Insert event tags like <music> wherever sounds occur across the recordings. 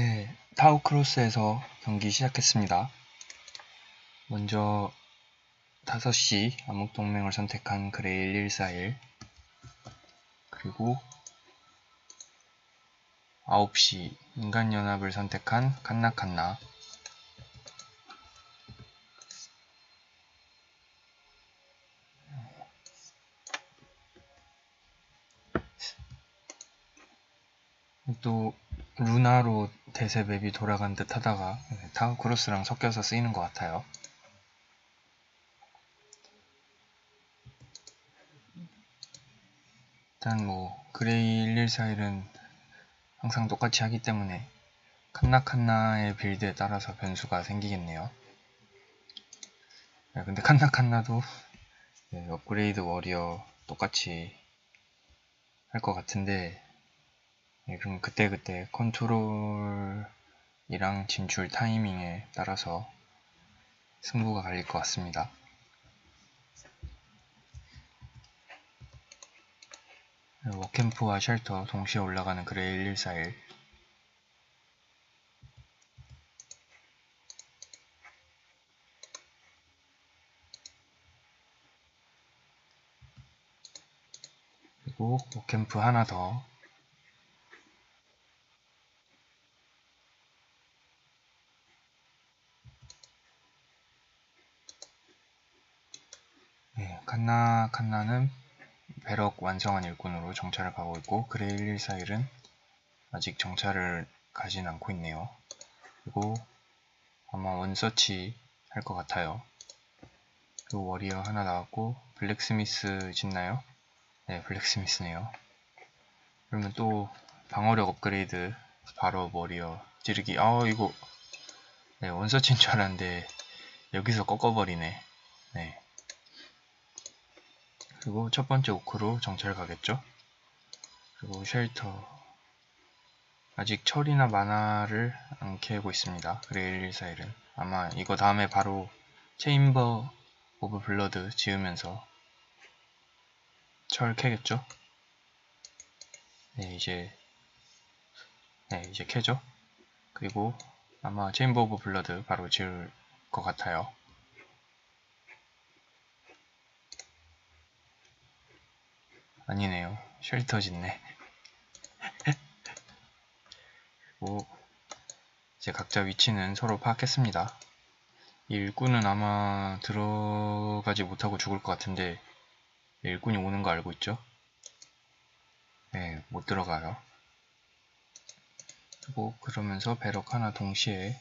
네, 타우크로스에서 경기 시작했습니다. 먼저 5시 암흑동맹을 선택한 그레일 1141 그리고 9시 인간연합을 선택한 칸나칸나 대세 맵이 돌아간 듯 하다가 타우크로스랑 섞여서 쓰이는 것 같아요. 일단 뭐 그레이 114일은 항상 똑같이 하기 때문에 칸나칸나의 빌드에 따라서 변수가 생기겠네요. 네, 근데 칸나칸나도 네, 업그레이드 워리어 똑같이 할 것 같은데 네, 그럼 그때그때 컨트롤이랑 진출 타이밍에 따라서 승부가 갈릴 것 같습니다. 네, 워캠프와 쉘터 동시에 올라가는 그레이 1141 그리고 워캠프 하나 더 네, 칸나 칸나는 배럭 완성한 일꾼으로 정찰을 가고 있고 그레이 114일은 아직 정찰을 가진 않고 있네요. 그리고 아마 원서치 할 것 같아요. 그리고 워리어 하나 나왔고 블랙스미스 짓나요? 네, 블랙스미스네요. 그러면 또 방어력 업그레이드 바로 워리어 찌르기 아 이거 네, 원서치인 줄 알았는데 여기서 꺾어버리네. 네. 그리고 첫 번째 오크로 정찰 가겠죠. 그리고 쉘터 아직 철이나 만화를 안 캐고 있습니다. 그레일 141은 아마 이거 다음에 바로 체인버 오브 블러드 지으면서 철 캐겠죠. 네 이제 네 이제 캐죠. 그리고 아마 체인버 오브 블러드 바로 지을 것 같아요. 아니네요. 쉘터 짓네. 그리고 이제 각자 위치는 서로 파악했습니다. 이 일꾼은 아마 들어가지 못하고 죽을 것 같은데 일꾼이 오는 거 알고 있죠? 네, 못 들어가요. 그리고 그러면서 배럭 하나 동시에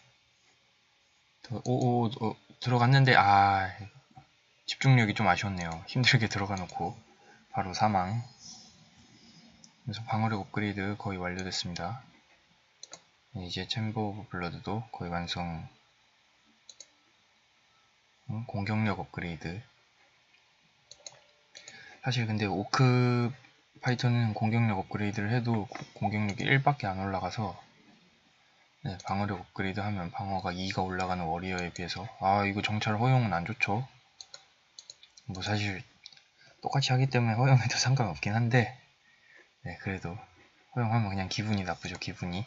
오오 오, 들어갔는데 아 집중력이 좀 아쉬웠네요. 힘들게 들어가 놓고 바로 사망. 그래서 방어력 업그레이드 거의 완료됐습니다. 네, 이제 챔버 오브 블러드도 거의 완성. 음, 공격력 업그레이드. 사실 근데 오크 파이터는 공격력 업그레이드를 해도 공격력이 1밖에 안 올라가서 네, 방어력 업그레이드 하면 방어가 2가 올라가는 워리어에 비해서 아 이거 정찰 허용은 안 좋죠. 뭐 사실 똑같이 하기 때문에 허용해도 <laughs> 상관없긴 한데 네 그래도 허용하면 그냥 기분이 나쁘죠 기분이.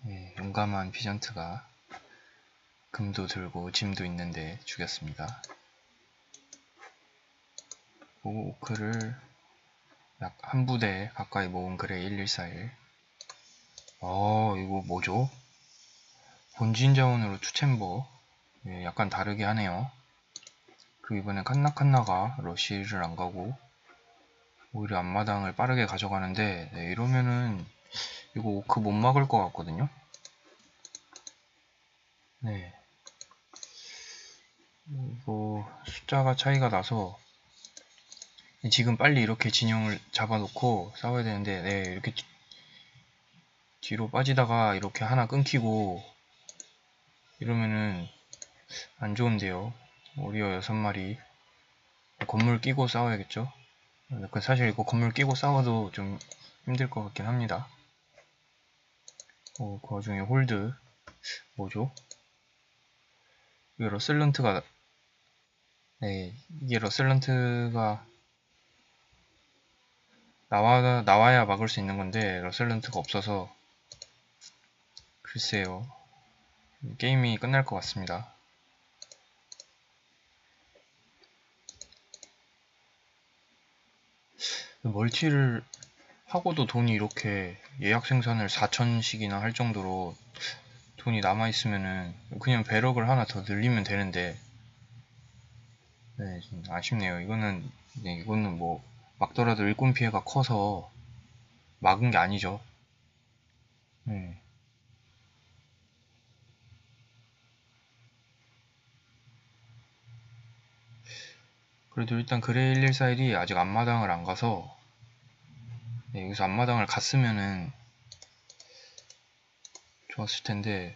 네, 용감한 피전트가 금도 들고 짐도 있는데 죽였습니다. 오크를 약 한 부대 가까이 모은 그레 1141 어 이거 뭐죠? 본진 자원으로 투챔버 예, 약간 다르게 하네요. 그리고 이번엔 칸나칸나가 러시를 안 가고 오히려 앞마당을 빠르게 가져가는데 네, 이러면은 이거 오크 못 막을 것 같거든요. 네. 이거 숫자가 차이가 나서 지금 빨리 이렇게 진영을 잡아놓고 싸워야 되는데 네 이렇게 뒤로 빠지다가 이렇게 하나 끊기고 이러면은 안 좋은데요. 오리어 6마리 건물 끼고 싸워야겠죠. 사실 이거 건물 끼고 싸워도 좀 힘들 것 같긴 합니다. 어, 그 와중에 홀드 뭐죠? 이게 러슬런트가 네, 이게 러슬런트가 나와, 나와야 막을 수 있는 건데 러셀런트가 없어서 글쎄요 게임이 끝날 것 같습니다 멀티를 하고도 돈이 이렇게 예약 생산을 4천씩이나 할 정도로 돈이 남아있으면은 그냥 배럭을 하나 더 늘리면 되는데 네, 좀 아쉽네요. 이거는 네, 이거는 뭐 막더라도 일꾼 피해가 커서 막은 게 아니죠. 네. 그래도 일단 그레이 114일이 아직 앞마당을 안 가서 네, 여기서 앞마당을 갔으면은 좋았을 텐데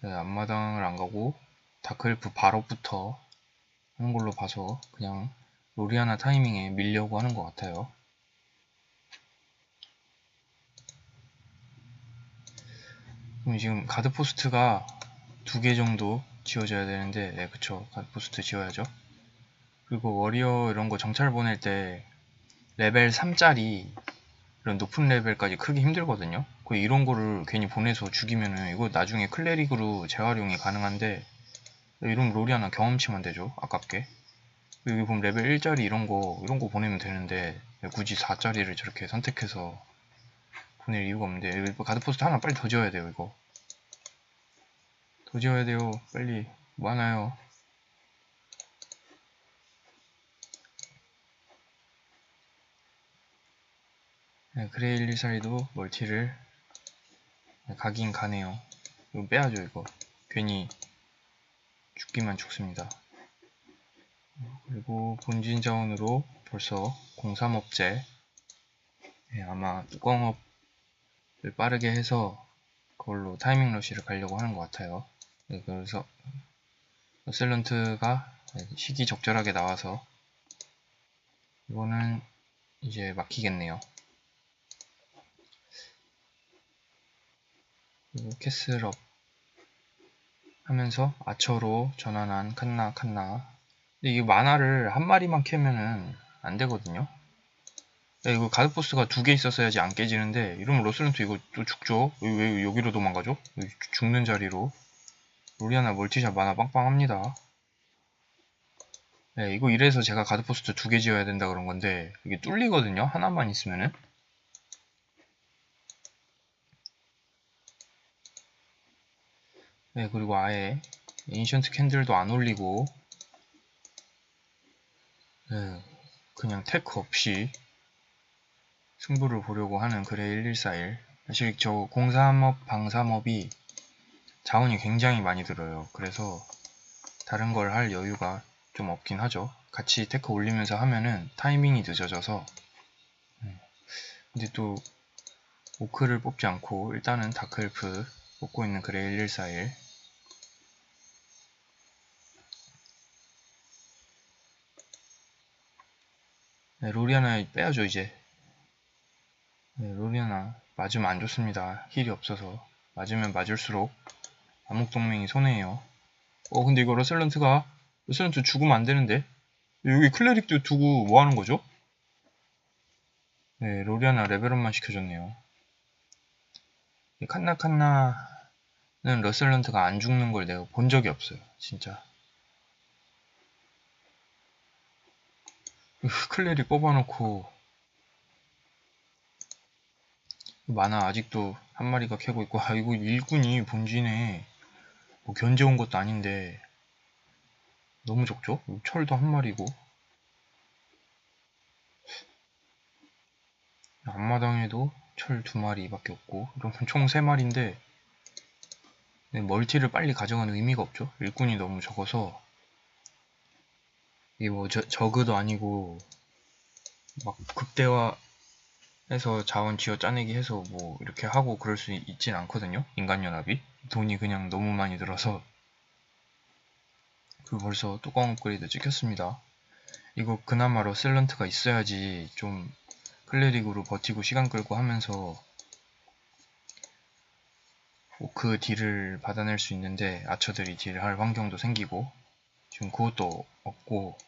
네, 앞마당을 안 가고 다크엘프 바로부터 하는 걸로 봐서 그냥 로리아나 타이밍에 밀려고 하는 것 같아요. 그럼 지금 가드포스트가 두 개 정도 지워져야 되는데 네 그쵸 가드포스트 지워야죠. 그리고 워리어 이런 거 정찰 보낼 때 레벨 3짜리 이런 높은 레벨까지 크기 힘들거든요. 그 이런 거를 괜히 보내서 죽이면은 이거 나중에 클레릭으로 재활용이 가능한데 이런 하나 경험치만 되죠. 아깝게. 여기 보면 레벨 1짜리 이런 거 이런 거 보내면 되는데 굳이 4짜리를 저렇게 선택해서 보낼 이유가 없는데 가드포스트 하나 빨리 더 지어야 돼요 이거 더 지어야 돼요 빨리 많아요 그레일 리사이도 멀티를 가긴 가네요. 이거 빼야죠 이거. 괜히 죽기만 죽습니다. 그리고 본진 자원으로 벌써 03업체 네, 아마 뚜껑업을 빠르게 해서 그걸로 타이밍 러시를 가려고 하는 것 같아요. 네, 그래서 셀런트가 시기 적절하게 나와서 이거는 이제 막히겠네요. 그리고 캐슬업 하면서 아처로 전환한 칸나 칸나. 근데 이 만화를 한 마리만 캐면은 안 되거든요. 야, 이거 가드포스가 두 개 있었어야지 안 깨지는데 이러면 로슬런트 이거 또 죽죠? 왜, 왜 여기로 도망가죠? 죽는 자리로? 로리아나 멀티샷 만화 빵빵합니다. 네, 이거 이래서 제가 가드포스트 두 개 지어야 된다 그런 건데 이게 뚫리거든요? 하나만 있으면은 네, 그리고 아예 인션트 캔들도 안 올리고 네, 그냥 테크 없이 승부를 보려고 하는 그레이 1141 사실 저 공삼업, 방삼업이 자원이 굉장히 많이 들어요. 그래서 다른 걸 할 여유가 좀 없긴 하죠. 같이 테크 올리면서 하면은 타이밍이 늦어져서 네. 근데 또 오크를 뽑지 않고 일단은 다크엘프 뽑고 있는 그레이 1141 네, 로리아나 빼야죠 이제. 네, 로리아나 맞으면 안 좋습니다. 힐이 없어서. 맞으면 맞을수록. 암흑동맹이 손해예요. 어 근데 이거 러셀런트가 러셀런트 죽으면 안 되는데? 여기 클레릭도 두고 뭐 하는 거죠? 네 로리아나 레벨업만 시켜줬네요. 칸나칸나는 러셀런트가 안 죽는 걸 내가 본 적이 없어요 진짜 클레리 뽑아놓고 만화 아직도 한 마리가 캐고 있고 아 이거 일꾼이 본진에 뭐 견제 온 것도 아닌데 너무 적죠? 철도 한 마리고. 앞마당에도 철 두 마리밖에 없고 이러면 총 세 마리인데 네, 멀티를 빨리 가져가는 의미가 없죠? 일꾼이 너무 적어서 이게 뭐 저, 저그도 아니고 막 극대화해서 자원 지어 짜내기 해서 뭐 이렇게 하고 그럴 수 있진 않거든요 인간연합이. 돈이 그냥 너무 많이 들어서. 그 벌써 뚜껑 업그레이드 찍혔습니다. 이거 그나마 로 셀런트가 있어야지 좀 클레릭으로 버티고 시간 끌고 하면서 그 딜을 받아낼 수 있는데 아처들이 딜을 할 환경도 생기고 지금 그것도 없고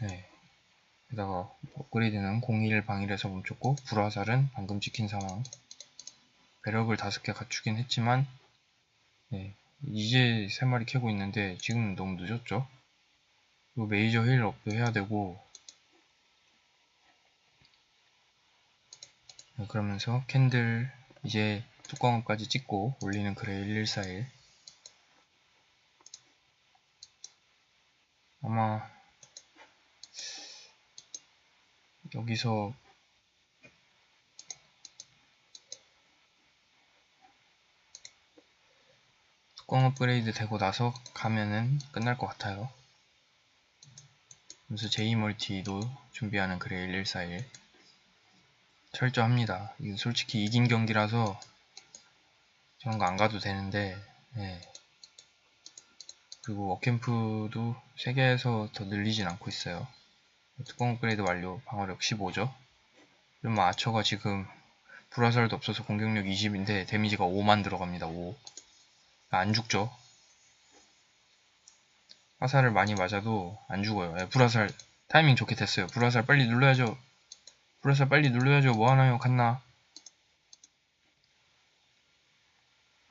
네. 게다가 업그레이드는 01 방일에서 멈췄고 불화살은 방금 찍힌 상황. 배럭을 5개 갖추긴 했지만 네, 이제 3마리 캐고 있는데 지금 너무 늦었죠? 요 메이저 힐 업도 해야 되고 네, 그러면서 캔들 이제 뚜껑업까지 찍고 올리는 그레이 1141 아마 여기서 뚜껑 업그레이드 되고 나서 가면은 끝날 것 같아요. 그래서 제이멀티도 준비하는 그레이 1141 철저합니다. 이거 솔직히 이긴 경기라서 저런 거 안 가도 되는데 네. 그리고 워캠프도 3개에서 더 늘리진 않고 있어요. 뚜껑 업그레이드 완료 방어력 15죠. 그럼 아처가 지금 불화살도 없어서 공격력 20인데 데미지가 5만 들어갑니다. 5. 안 죽죠. 화살을 많이 맞아도 안 죽어요. 예, 불화살 타이밍 좋게 됐어요. 불화살 빨리 눌러야죠. 불화살 빨리 눌러야죠. 뭐하나요? 갔나?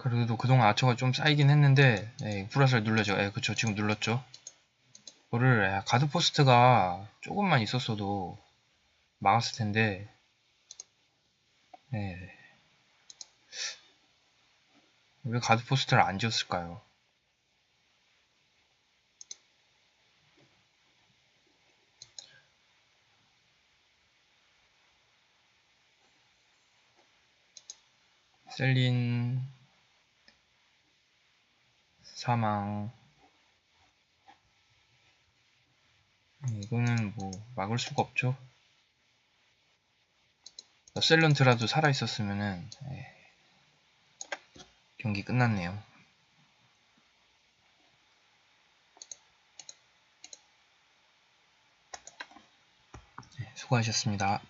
그래도 그동안 아처가 좀 쌓이긴 했는데 예, 불화살 눌러죠. 예, 그쵸. 지금 눌렀죠. 이거를 예, 가드 포스트가 조금만 있었어도 막았을 텐데 예. 왜 가드 포스트를 안 지었을까요? 셀린 사망. 이거는 뭐 막을 수가 없죠. 셀런트라도 살아있었으면은 예, 경기 끝났네요. 네, 수고하셨습니다